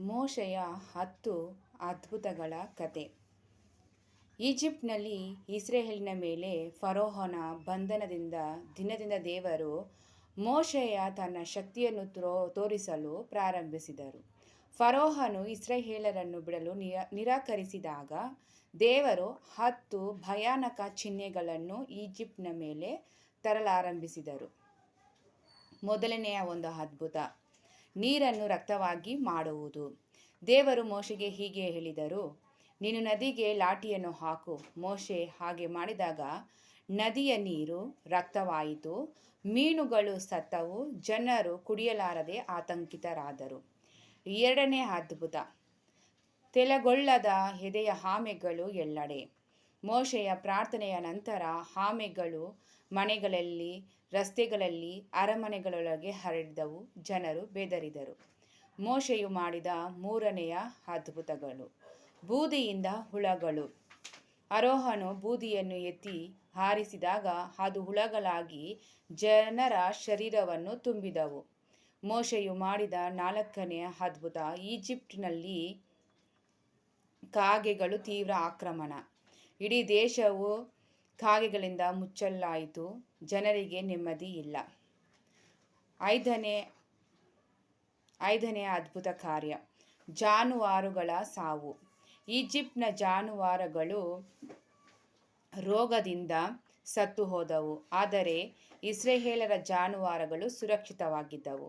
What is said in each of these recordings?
ಮೋಶೆಯ ಹತ್ತು ಅದ್ಭುತಗಳ ಕತೆ. ಈಜಿಪ್ಟ್ನಲ್ಲಿ ಇಸ್ರೇಲಿನ ಮೇಲೆ ಫರೋಹನ ಬಂಧನದಿಂದ ದಿನದಿಂದ ದೇವರು ಮೋಶೆಯ ತನ್ನ ಶಕ್ತಿಯನ್ನು ತೋ, ತೋರಿಸಲು ಪ್ರಾರಂಭಿಸಿದರು. ಫರೋಹನು ಇಸ್ರೇಲರನ್ನು ಬಿಡಲು ನಿರಾ, ನಿರಾಕರಿಸಿದಾಗ ದೇವರು ಹತ್ತು ಭಯಾನಕ ಚಿಹ್ನೆಗಳನ್ನು ಈಜಿಪ್ಟ್ನ ಮೇಲೆ ತರಲಾರಂಭಿಸಿದರು. ಮೊದಲನೆಯ ಒಂದು ಅದ್ಭುತ. ನೀರನ್ನು ರಕ್ತವಾಗಿ ಮಾಡುವುದು. ದೇವರು ಮೋಶೆಗೆ ಹೀಗೆ ಹೇಳಿದರು, ನೀನು ನದಿಗೆ ಲಾಠಿಯನ್ನು ಹಾಕು. ಮೋಶೆ ಹಾಗೆ ಮಾಡಿದಾಗ, ನದಿಯ ನೀರು ರಕ್ತವಾಯಿತು, ಮೀನುಗಳು ಸತ್ತವು, ಜನರು ಕುಡಿಯಲಾರದೆ ಆತಂಕಿತರಾದರು. ಎರಡನೇ ಅದ್ಭುತ, ತೆಲಗೊಳ್ಳದ ಎದೆಯ ಹಾಮೆಗಳು ಎಲ್ಲೆಡೆ. ಮೋಶೆಯ ಪ್ರಾರ್ಥನೆಯ ನಂತರ ಆಮೆಗಳು ಮನೆಗಳಲ್ಲಿ, ರಸ್ತೆಗಳಲ್ಲಿ, ಅರಮನೆಗಳೊಳಗೆ ಹರಡಿದವು, ಜನರು ಬೆದರಿದರು. ಮೋಶೆಯು ಮಾಡಿದ ಮೂರನೆಯ ಅದ್ಭುತಗಳು. ಬೂದಿಯಿಂದ ಹುಳಗಳು. ಅರೋಹನು ಬೂದಿಯನ್ನು ಎತ್ತಿ ಹಾರಿಸಿದಾಗ ಅದು ಹುಳಗಳಾಗಿ ಜನರ ಶರೀರವನ್ನು ತುಂಬಿದವು. ಮೋಶೆಯು ಮಾಡಿದ ನಾಲ್ಕನೆಯ ಅದ್ಭುತ ಈಜಿಪ್ಟ್ನಲ್ಲಿ ಕಾಗೆಗಳು ತೀವ್ರ ಆಕ್ರಮಣ. ಇಡೀ ದೇಶವು ಕಾಗೆಗಳಿಂದ ಮುಚ್ಚಲಾಯಿತು ಜನರಿಗೆ ನೆಮ್ಮದಿ ಇಲ್ಲ. ಐದನೇ ಐದನೇ ಅದ್ಭುತ ಕಾರ್ಯ, ಜಾನುವಾರುಗಳ ಸಾವು. ಈಜಿಪ್ಟ್ನ ಜಾನುವಾರುಗಳು ರೋಗದಿಂದ ಸತ್ತು ಹೋದವು ಆದರೆ ಇಸ್ರೇಹೇಲರ ಜಾನುವಾರುಗಳು ಸುರಕ್ಷಿತವಾಗಿದ್ದವು.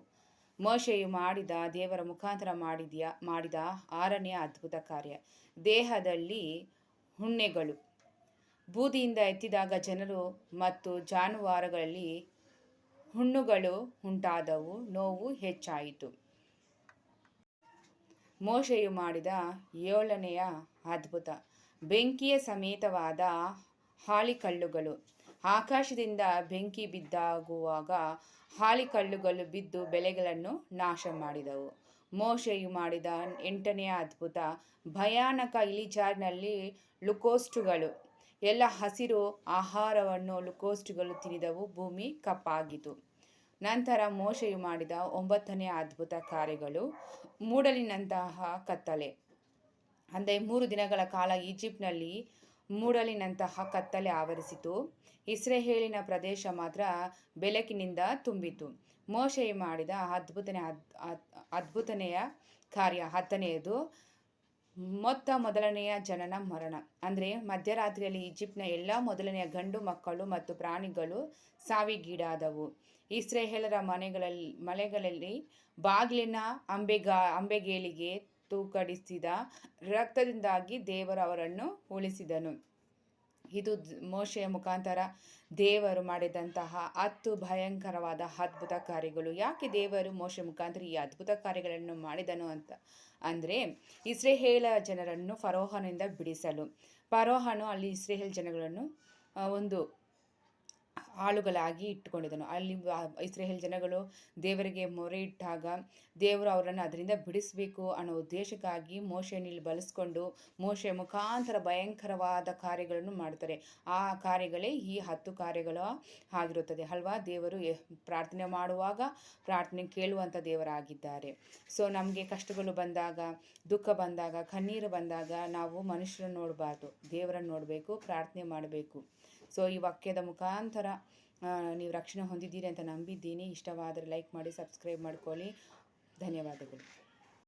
ಮೋಶೆಯು ಮಾಡಿದ, ದೇವರ ಮುಖಾಂತರ ಮಾಡಿದ್ಯ, ಮಾಡಿದ ಆರನೇ ಅದ್ಭುತ ಕಾರ್ಯ, ದೇಹದಲ್ಲಿ ಹುಣ್ಣೆಗಳು. ಬೂದಿಯಿಂದ ಎತ್ತಿದಾಗ ಜನರು ಮತ್ತು ಜಾನುವಾರುಗಳಲ್ಲಿ ಹುಣ್ಣುಗಳು ಉಂಟಾದವು, ನೋವು ಹೆಚ್ಚಾಯಿತು. ಮೋಶೆಯು ಮಾಡಿದ ಏಳನೆಯ ಅದ್ಭುತ. ಬೆಂಕಿಯ ಸಮೇತವಾದ ಹಾಳಿಕಲ್ಲುಗಳು ಆಕಾಶದಿಂದ ಬೆಂಕಿ ಬಿದ್ದಾಗುವಾಗ ಹಾಳಿಕಲ್ಲುಗಳು ಬಿದ್ದು ಬೆಳೆಗಳನ್ನು ನಾಶ ಮಾಡಿದವು ಮೋಶೆಯು ಮಾಡಿದ ಎಂಟನೆಯ ಅದ್ಭುತ, ಭಯಾನಕ ಇಳಿಜಾರಿನಲ್ಲಿ ಲುಕೋಸ್ಟುಗಳು. ಎಲ್ಲ ಹಸಿರು ಆಹಾರವನ್ನು ಲುಕೋಸ್ಟುಗಳು ತಿಂದವು, ಭೂಮಿ ಕಪ್ಪಾಗಿತು ನಂತರ ಮೋಶೆಯು ಮಾಡಿದ ಒಂಬತ್ತನೇ ಅದ್ಭುತ ಕಾರ್ಯಗಳು, ಮೂಡಲಿನಂತಹ ಕತ್ತಲೆ. ಅಂದರೆ ಮೂರು ದಿನಗಳ ಕಾಲ ಈಜಿಪ್ಟ್ನಲ್ಲಿ ಮೂಡಲಿನಂತಹ ಕತ್ತಲೆ ಆವರಿಸಿತು. ಇಸ್ರೇಹೇಲಿನ ಪ್ರದೇಶ ಮಾತ್ರ ಬೆಳಕಿನಿಂದ ತುಂಬಿತು ಮೋಶೆ ಮಾಡಿದ ಅದ್ಭುತನೇ, ಅದ್ಭುತನೆಯ ಕಾರ್ಯ ಹತ್ತನೆಯದು. ಮೊತ್ತ ಮೊದಲನೆಯ ಜನನ ಮರಣ. ಅಂದರೆ ಮಧ್ಯರಾತ್ರಿಯಲ್ಲಿ ಈಜಿಪ್ಟ್ನ ಎಲ್ಲ ಮೊದಲನೆಯ ಗಂಡು ಮಕ್ಕಳು ಮತ್ತು ಪ್ರಾಣಿಗಳು ಸಾವಿಗೀಡಾದವು. ಇಸ್ರೇಹೇಲರ ಮನೆಗಳಲ್ಲಿ ಮನೆಗಳಲ್ಲಿ ಬಾಗಿಲಿನ ಅಂಬೆಗಾ, ಅಂಬೆಗೇಲಿಗೆ ತೂಕಡಿಸಿದ ರಕ್ತದಿಂದಾಗಿ ದೇವರು ಅವರನ್ನು ಉಳಿಸಿದನು. ಇದು ಮೋಶೆಯ ಮುಖಾಂತರ ದೇವರು ಮಾಡಿದಂತಹ ಹತ್ತು ಭಯಂಕರವಾದ ಅದ್ಭುತ ಕಾರ್ಯಗಳು. ಯಾಕೆ ದೇವರು ಮೋಶೆ ಮುಖಾಂತರ ಈ ಅದ್ಭುತ ಕಾರ್ಯಗಳನ್ನು ಮಾಡಿದನು ಅಂತ ಅಂದರೆ, ಇಸ್ರೇಹೇಲ ಜನರನ್ನು ಫರೋಹನಿಂದ ಬಿಡಿಸಲು. ಫರೋಹನು ಅಲ್ಲಿ ಇಸ್ರೇಹೇಲ್ ಜನಗಳನ್ನು ಒಂದು ಆಳುಗಳಾಗಿ ಇಟ್ಟುಕೊಂಡಿದ್ದನು. ಅಲ್ಲಿ ಇಸ್ರೇಲ್ ಜನಗಳು ದೇವರಿಗೆ ಮೊರೆ ಇಟ್ಟಾಗ ದೇವರು ಅವರನ್ನು ಅದರಿಂದ ಬಿಡಿಸಬೇಕು ಅನ್ನೋ ಉದ್ದೇಶಕ್ಕಾಗಿ ಮೋಶೆಯಲ್ಲಿ ಬಳಸ್ಕೊಂಡು ಮೋಶೆ ಮುಖಾಂತರ ಭಯಂಕರವಾದ ಕಾರ್ಯಗಳನ್ನು ಮಾಡ್ತಾರೆ ಆ ಕಾರ್ಯಗಳೇ ಈ ಹತ್ತು ಕಾರ್ಯಗಳು ಆಗಿರುತ್ತದೆ. ಅಲ್ವಾ? ದೇವರು ಪ್ರಾರ್ಥನೆ ಮಾಡುವಾಗ ಪ್ರಾರ್ಥನೆ ಕೇಳುವಂಥ ದೇವರಾಗಿದ್ದಾರೆ. ಸೊ, ನಮಗೆ ಕಷ್ಟಗಳು ಬಂದಾಗ, ದುಃಖ ಬಂದಾಗ, ಕಣ್ಣೀರು ಬಂದಾಗ ನಾವು ಮನುಷ್ಯರನ್ನು ನೋಡಬಾರ್ದು. ದೇವರನ್ನು ನೋಡಬೇಕು, ಪ್ರಾರ್ಥನೆ ಮಾಡಬೇಕು. ಸೊ ಈ ವಾಕ್ಯದ ಮುಖಾಂತರ ನೀವು ರಕ್ಷಣೆ ಹೊಂದಿದ್ದೀರಿ ಅಂತ ನಂಬಿದ್ದೀನಿ. ಇಷ್ಟವಾದರೆ ಲೈಕ್ ಮಾಡಿ, ಸಬ್ಸ್ಕ್ರೈಬ್ ಮಾಡ್ಕೊಳ್ಳಿ. ಧನ್ಯವಾದಗಳು.